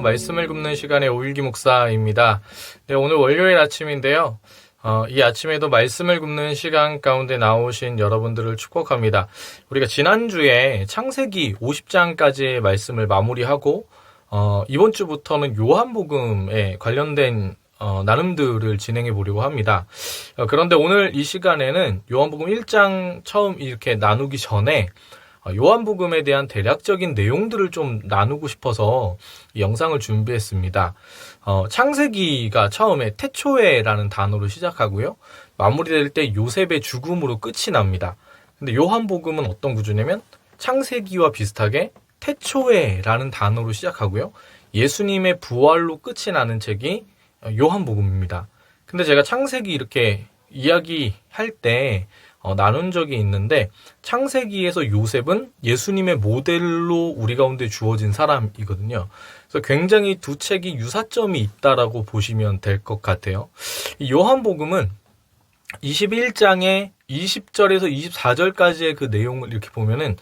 말씀을 굽는 시간의 오일기 목사입니다. 네, 오늘 월요일 아침인데요. 어, 이 아침에도 말씀을 굽는 시간 가운데 나오신 여러분들을 축복합니다. 우리가 지난주에 창세기 50장까지의 말씀을 마무리하고, 어, 이번 주부터는 요한복음에 관련된 어, 나눔들을 진행해 보려고 합니다. 어, 그런데 오늘 이 시간에는 요한복음 1장 처음 이렇게 나누기 전에 어, 요한복음에 대한 대략적인 내용들을 좀 나누고 싶어서 이 영상을 준비했습니다. 어, 창세기가 처음에 태초에라는 단어로 시작하고요. 마무리될 때 요셉의 죽음으로 끝이 납니다. 근데 요한복음은 어떤 구조냐면 창세기와 비슷하게 태초에라는 단어로 시작하고요. 예수님의 부활로 끝이 나는 책이 요한복음입니다. 근데 제가 창세기 이렇게 이야기할 때 어, 나눈 적이 있는데 창세기에서 요셉은 예수님의 모델로 우리 가운데 주어진 사람이거든요. 그래서 굉장히 두 책이 유사점이 있다라고 보시면 될 것 같아요. 이 요한복음은 21장의 20절에서 24절까지의 그 내용을 이렇게 보면은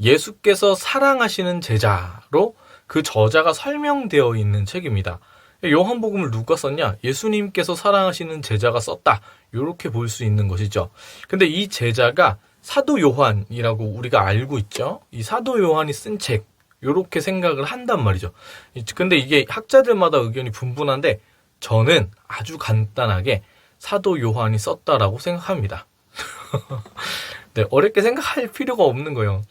예수께서 사랑하시는 제자로 그 저자가 설명되어 있는 책입니다. 요한복음을 누가 썼냐? 예수님께서 사랑하시는 제자가 썼다. 이렇게 볼 수 있는 것이죠. 근데 이 제자가 사도 요한이라고 우리가 알고 있죠. 이 사도 요한이 쓴 책, 이렇게 생각을 한단 말이죠. 근데 이게 학자들마다 의견이 분분한데 저는 아주 간단하게 사도 요한이 썼다라고 생각합니다. 네, 어렵게 생각할 필요가 없는 거예요.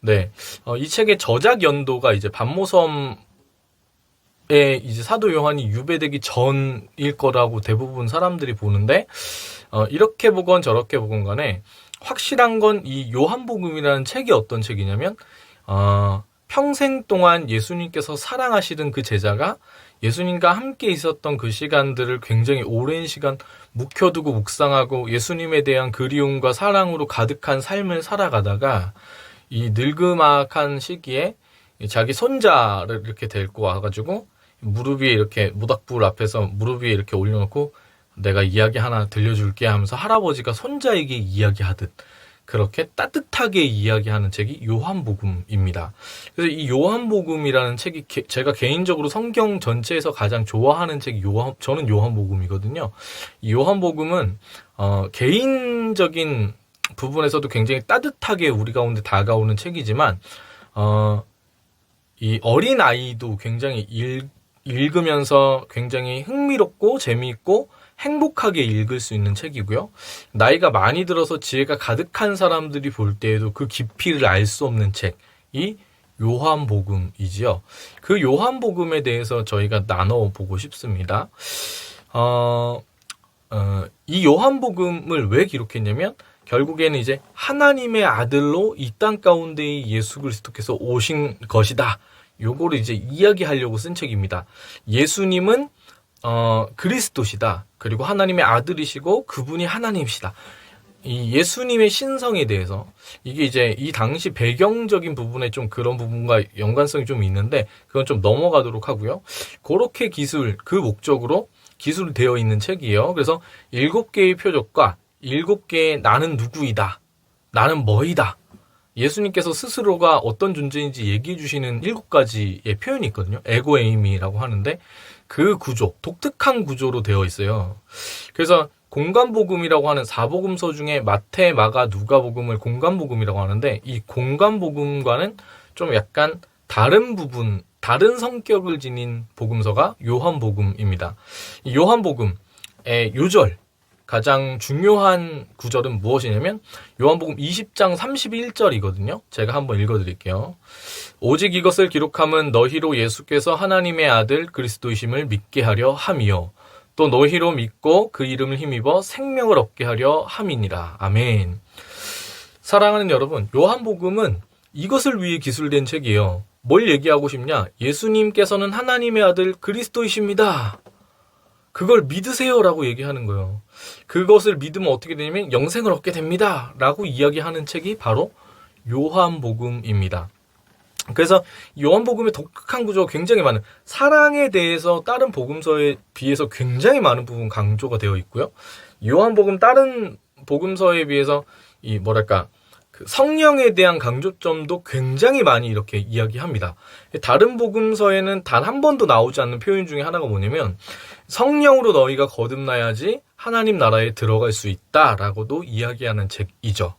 네, 어, 이 책의 저작 연도가 이제 반모섬 에 이제 사도 요한이 유배되기 전일 거라고 대부분 사람들이 보는데 어, 이렇게 보건 저렇게 보건 간에 확실한 건 이 요한복음이라는 책이 어떤 책이냐면 어, 평생 동안 예수님께서 사랑하시던 그 제자가 예수님과 함께 있었던 그 시간들을 굉장히 오랜 시간 묵혀두고 묵상하고 예수님에 대한 그리움과 사랑으로 가득한 삶을 살아가다가 이 늙음악한 시기에 자기 손자를 이렇게 데리고 와가지고 무릎 위에 이렇게 모닥불 앞에서 무릎 위에 이렇게 올려놓고 내가 이야기 하나 들려줄게 하면서 할아버지가 손자에게 이야기하듯 그렇게 따뜻하게 이야기하는 책이 요한복음입니다. 그래서 이 요한복음이라는 책이 게, 제가 개인적으로 성경 전체에서 가장 좋아하는 책이 요한 저는 요한복음이거든요. 이 요한복음은 어, 개인적인 부분에서도 굉장히 따뜻하게 우리 가운데 다가오는 책이지만 어, 이 어린 아이도 굉장히 읽, 읽으면서 굉장히 흥미롭고 재미있고 행복하게 읽을 수 있는 책이고요. 나이가 많이 들어서 지혜가 가득한 사람들이 볼 때에도 그 깊이를 알 수 없는 책이 요한복음이지요. 그 요한복음에 대해서 저희가 나눠보고 싶습니다. 어, 어, 이 요한복음을 왜 기록했냐면 결국에는 이제 하나님의 아들로 이 땅 가운데 예수 그리스도께서 오신 것이다. 요거를 이제 이야기하려고 쓴 책입니다. 예수님은 어, 그리스도시다. 그리고 하나님의 아들이시고 그분이 하나님이시다. 이 예수님의 신성에 대해서 이게 이제 이 당시 배경적인 부분에 좀 그런 부분과 연관성이 좀 있는데 그건 좀 넘어가도록 하고요. 그렇게 기술 그 목적으로 기술되어 있는 책이에요. 그래서 일곱 개의 표적과 일곱 개의 나는 누구이다. 나는 뭐이다. 예수님께서 스스로가 어떤 존재인지 얘기해 주시는 일곱 가지의 표현이 있거든요. 에고 에이미라고 하는데 그 구조, 독특한 구조로 되어 있어요. 그래서 공간복음이라고 하는 사복음서 중에 마태, 마가, 누가복음을 공간복음이라고 하는데 이 공간복음과는 좀 약간 다른 부분, 다른 성격을 지닌 복음서가 요한복음입니다. 요한복음의 요절, 가장 중요한 구절은 무엇이냐면 요한복음 20장 31절이거든요. 제가 한번 읽어 드릴게요. 오직 이것을 기록함은 너희로 예수께서 하나님의 아들 그리스도이심을 믿게 하려 함이요. 또 너희로 믿고 그 이름을 힘입어 생명을 얻게 하려 함이니라. 아멘. 사랑하는 여러분, 요한복음은 이것을 위해 기술된 책이에요. 뭘 얘기하고 싶냐? 예수님께서는 하나님의 아들 그리스도이십니다. 그걸 믿으세요라고 얘기하는 거예요. 그것을 믿으면 어떻게 되냐면 영생을 얻게 됩니다라고 이야기하는 책이 바로 요한복음입니다. 그래서 요한복음의 독특한 구조가 굉장히 많은 사랑에 대해서 다른 복음서에 비해서 굉장히 많은 부분 강조가 되어 있고요. 요한복음 다른 복음서에 비해서 이 뭐랄까 그 성령에 대한 강조점도 굉장히 많이 이렇게 이야기합니다. 다른 복음서에는 단 한 번도 나오지 않는 표현 중에 하나가 뭐냐면 성령으로 너희가 거듭나야지 하나님 나라에 들어갈 수 있다라고도 이야기하는 책이죠.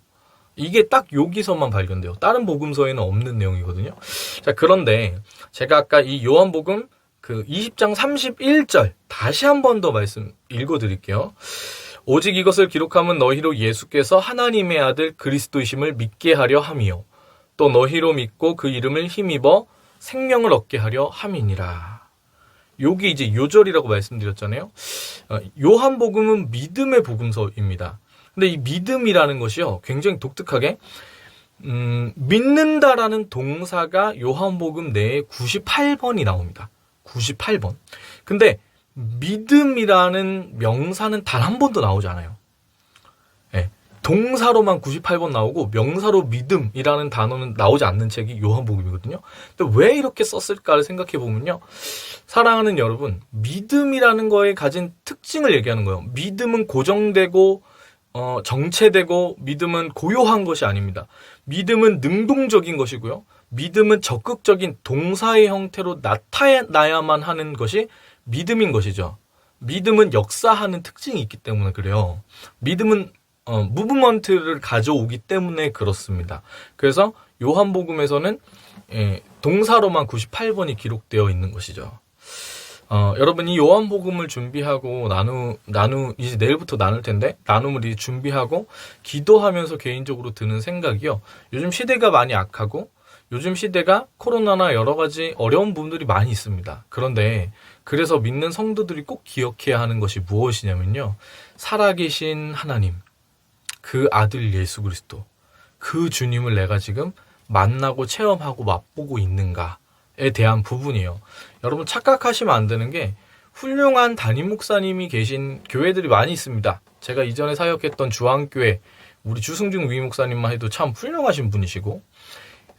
이게 딱 여기서만 발견돼요. 다른 복음서에는 없는 내용이거든요. 자, 그런데 제가 아까 이 요한복음 그 20장 31절 다시 한 번 더 말씀 읽어 드릴게요. 오직 이것을 기록함은 너희로 예수께서 하나님의 아들 그리스도이심을 믿게 하려 함이요. 또 너희로 믿고 그 이름을 힘입어 생명을 얻게 하려 함이니라. 요게 이제 요절이라고 말씀드렸잖아요. 어, 요한복음은 믿음의 복음서입니다. 근데 이 믿음이라는 것이요, 굉장히 독특하게, 음, 믿는다라는 동사가 요한복음 내에 98번이 나옵니다. 98번. 근데 믿음이라는 명사는 단 한 번도 나오지 않아요. 예. 동사로만 98번 나오고 명사로 믿음이라는 단어는 나오지 않는 책이 요한복음이거든요. 근데 왜 이렇게 썼을까를 생각해 보면요. 사랑하는 여러분, 믿음이라는 거에 가진 특징을 얘기하는 거예요. 믿음은 고정되고 어, 정체되고 믿음은 고요한 것이 아닙니다. 믿음은 능동적인 것이고요. 믿음은 적극적인 동사의 형태로 나타나야만 하는 것이 믿음인 것이죠. 믿음은 역사하는 특징이 있기 때문에 그래요. 믿음은 어, 무브먼트를 가져오기 때문에 그렇습니다. 그래서 요한복음에서는 예, 동사로만 98번이 기록되어 있는 것이죠. 어, 여러분이 요한복음을 준비하고 나누 나누 이제 내일부터 나눌 텐데 나눔을 이제 준비하고 기도하면서 개인적으로 드는 생각이요. 요즘 시대가 많이 악하고 요즘 시대가 코로나나 여러 가지 어려운 부분들이 많이 있습니다. 그런데 그래서 믿는 성도들이 꼭 기억해야 하는 것이 무엇이냐면요. 살아계신 하나님, 그 아들 예수 그리스도, 그 주님을 내가 지금 만나고 체험하고 맛보고 있는가에 대한 부분이에요. 여러분 착각하시면 안 되는 게 훌륭한 담임 목사님이 계신 교회들이 많이 있습니다. 제가 이전에 사역했던 주한교회 우리 주승중 위 목사님만 해도 참 훌륭하신 분이시고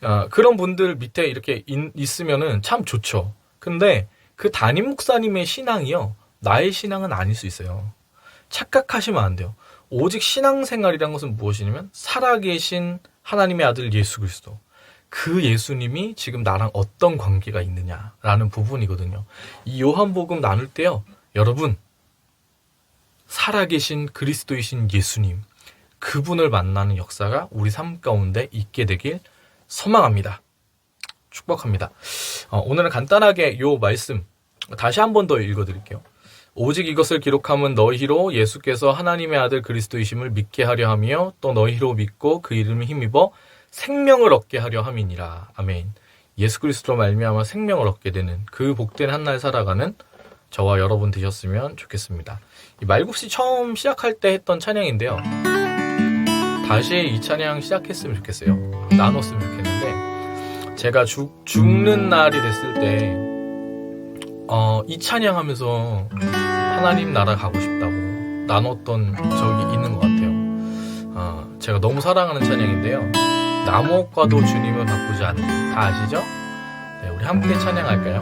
어, 그런 분들 밑에 이렇게 인, 있으면은 참 좋죠. 근데 그 담임 목사님의 신앙이요 나의 신앙은 아닐 수 있어요. 착각하시면 안 돼요. 오직 신앙생활이란 것은 무엇이냐면 살아계신 하나님의 아들 예수 그리스도. 그 예수님이 지금 나랑 어떤 관계가 있느냐라는 부분이거든요. 이 요한복음 나눌 때요. 여러분 살아계신 그리스도이신 예수님 그분을 만나는 역사가 우리 삶 가운데 있게 되길 소망합니다. 축복합니다. 어, 오늘은 간단하게 요 말씀 다시 한 번 더 읽어드릴게요. 오직 이것을 기록함은 너희로 예수께서 하나님의 아들 그리스도이심을 믿게 하려 하며 또 너희로 믿고 그 이름을 힘입어 생명을 얻게 하려 함이니라. 아멘. 예수 그리스도로 말미암아 생명을 얻게 되는 그 복된 한날 살아가는 저와 여러분 되셨으면 좋겠습니다. 이 말국시 처음 시작할 때 했던 찬양인데요. 다시 이 찬양 시작했으면 좋겠어요. 나눴으면 좋겠는데 제가 죽, 죽는 날이 됐을 때 어, 이 찬양 하면서 하나님 나라 가고 싶다고 나눴던 적이 있는 것 같아요. 어, 제가 너무 사랑하는 찬양인데요. 나무옥과도 주님을 바꾸지 않는 다 아시죠? 네, 우리 함께 찬양할까요?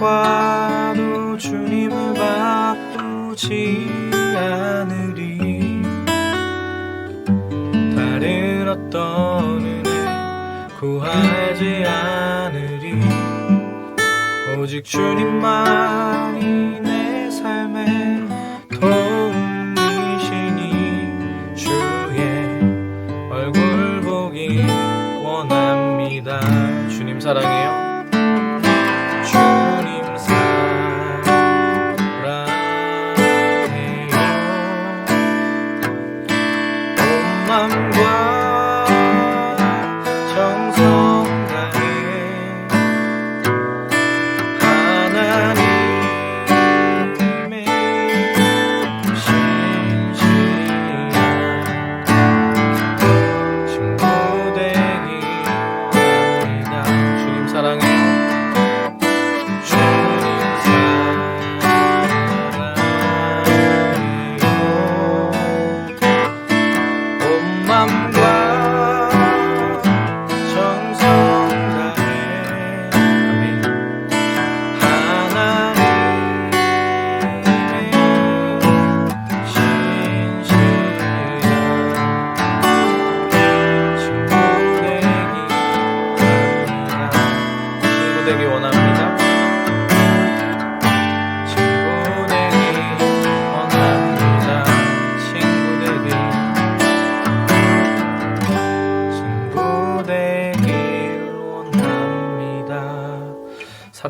나무옥과도 주님을 바꾸지 않으리 다른 어떤 은혜 구하지 않으리 오직 주님만이 내 삶의 도움이시니 주의 얼굴 보기 원합니다. 주님 사랑해요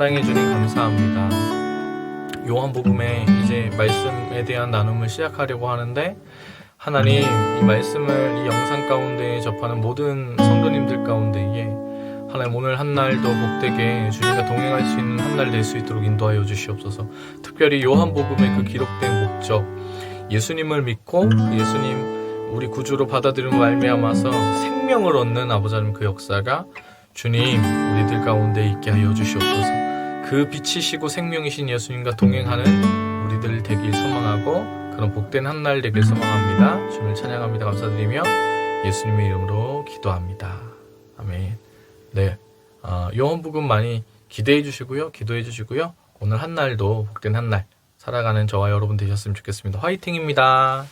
사랑해 주님 감사합니다. 요한복음의 이제 말씀에 대한 나눔을 시작하려고 하는데 하나님 이 말씀을 이 영상 가운데 접하는 모든 성도님들 가운데에 하나님 오늘 한 날도 복되게 주님과 동행할 수 있는 한 날 될 수 있도록 인도하여 주시옵소서. 특별히 요한복음의 그 기록된 목적 예수님을 믿고 그 예수님 우리 구주로 받아들인 말미암아서 생명을 얻는 아버지 하나님 그 역사가 주님 우리들 가운데 있게 하여 주시옵소서. 그 빛이시고 생명이신 예수님과 동행하는 우리들 되길 소망하고 그런 복된 한 날 되길 소망합니다. 주님을 찬양합니다. 감사드리며 예수님의 이름으로 기도합니다. 아멘. 네, 어, 요한복음 많이 기대해 주시고요, 기도해 주시고요. 오늘 한 날도 복된 한 날 살아가는 저와 여러분 되셨으면 좋겠습니다. 화이팅입니다.